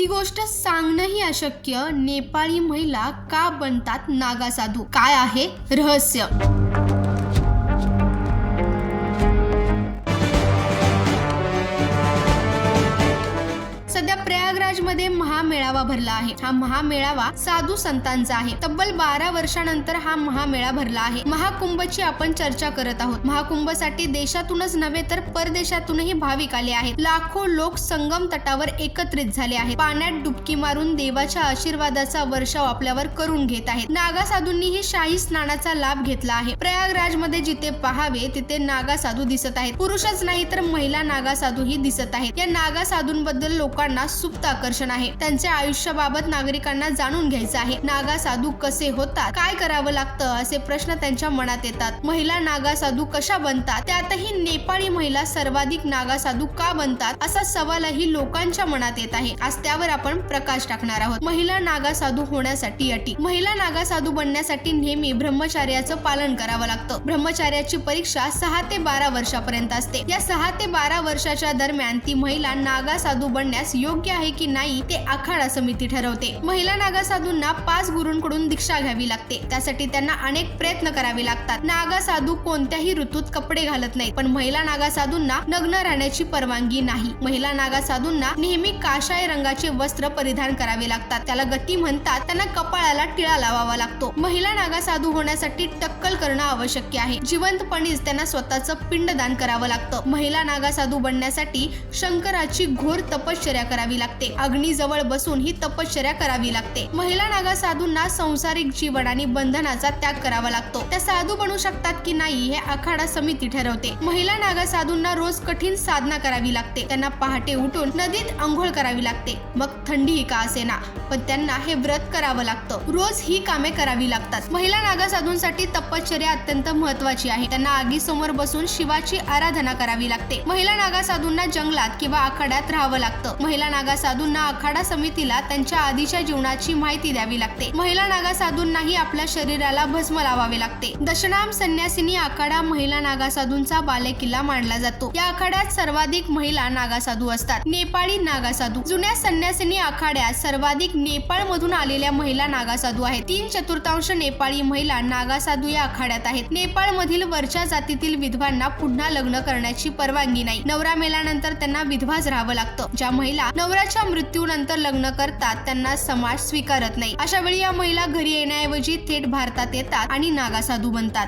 ती गोष्ट सांगणंही अशक्य. नेपाळी महिला का बनतात नागा साधू? काय आहे रहस्य? महामेळावा भरला आहे. हा महामेळावा साधू संतांचा आहे. तब्बल बारा वर्षानंतर हा महामेळा भरला आहे. महाकुंभची आपण चर्चा करत आहोत. महाकुंभसाठी देशातूनच नव्हे तर परदेशातूनही भाविक आले आहेत. लाखो लोक संगम तटावर एकत्रित झाले आहेत. पाण्यात डुबकी मारून देवाच्या आशीर्वादाचा वर्षाव आपल्यावर करून घेत आहेत. नागा साधूंनीही शाही स्नानाचा लाभ घेतला आहे. प्रयागराजमध्ये जिथे पहावे तिथे नागा साधू दिसत आहेत. पुरुषच नाही तर महिला नागा साधू ही दिसत आहेत. या नागा साधूंबद्दल लोकांना सुप्त आकर्षण आहे. त्यांच्या आयुष्याबाबत नागरिकांना जाणून घ्यायचं आहे. नागा साधू कसे होतात? काय करावं लागतं? असे प्रश्न त्यांच्या मनात येतात. महिला नागा साधू कशा बनतात? त्यातही नेपाळी महिला सर्वाधिक नागा साधू का बनतात? असा सवालही लोकांच्या मनात येत आहे. आज त्यावर आपण प्रकाश टाकणार आहोत. महिला नागा साधू होण्यासाठी अटी. महिला नागा साधू बनण्यासाठी नेहमी ब्रह्मचार्याचं पालन करावं लागतं. ब्रह्मचार्याची परीक्षा सहा ते बारा वर्षापर्यंत असते. या सहा ते बारा वर्षाच्या दरम्यान ती महिला नागा साधू बनण्यास योग्य आहे की नाही ते आखाडा समिती ठरवते. महिला नागा साधूंना पाच गुरूंकडून दीक्षा घ्यावी लागते. त्यासाठी त्यांना अनेक प्रयत्न करावे लागतात. नागा साधू कोणत्याही ऋतूत कपडे घालत नाहीत पण महिला नागा साधूंना नग्न राहण्याची परवानगी नाही. महिला नागा साधूंना नेहमी काशाय रंगाचे वस्त्र परिधान करावे लागतात. त्याला गती म्हणतात त्यांना कपाळाला टिळा लावावा लागतो. महिला नागा साधू होण्यासाठी टक्कल करणं आवश्यक आहे. जिवंतपणीच त्यांना स्वतःचं पिंडदान करावं लागतं. महिला नागा साधू बनण्यासाठी शंकराची घोर तपश्चर्या करावी लागते. जवळ बसून ही तपश्चर्या करावी लागते. महिला नागा साधूंना संसारिक जीवन आणि बंधनाचा त्याग करावा लागतो. त्या साधू बनू शकतात की नाही हे आखाडा समिती ठरवते. महिला नागा साधूंना रोज कठीण साधना करावी लागते. त्यांना पहाटे उठून नदीत आंघोळ करावी लागते. मग थंडीही का असेना? पण त्यांना हे व्रत करावं लागतं. रोज ही कामे करावी लागतात. महिला नागा साधूंसाठी तपश्चर्या अत्यंत महत्वाची आहे. त्यांना आगीसमोर बसून शिवाची आराधना करावी लागते. महिला नागा साधूंना जंगलात किंवा आखाड्यात राहावं लागतं. महिला नागा साधूंना आखाडा समितीला त्यांच्या आधीच्या जीवनाची माहिती द्यावी लागते. महिला नागा साधूंनाही आपल्या शरीराला भस्म लावावे लागते. दशनाम संन्यासिनी आखाडा महिला नागा साधूंचा बालेकिल्ला मानला जातो. या आखाड्यात सर्वाधिक महिला नागा साधू असतात. नेपाळी नागा साधू. जुन्या संन्यासिनी आखाड्यात सर्वाधिक नेपाळ मधून आलेल्या महिला नागा साधू आहेत. तीन चतुर्थांश नेपाळी महिला नागा साधू या आखाड्यात आहेत. नेपाळ मधील वरच्या जातीतील विधवांना पुन्हा लग्न करण्याची परवानगी नाही. नवरा मेल्यानंतर त्यांना विधवाच राहावं लागतं. ज्या महिला नवऱ्याच्या मृत्यूनंतर लग्न करतात त्यांना समाज स्वीकारत नाही. अशा वेळी या महिला घरी येण्याऐवजी थेट भारतात येतात आणि नागासाधू बनतात.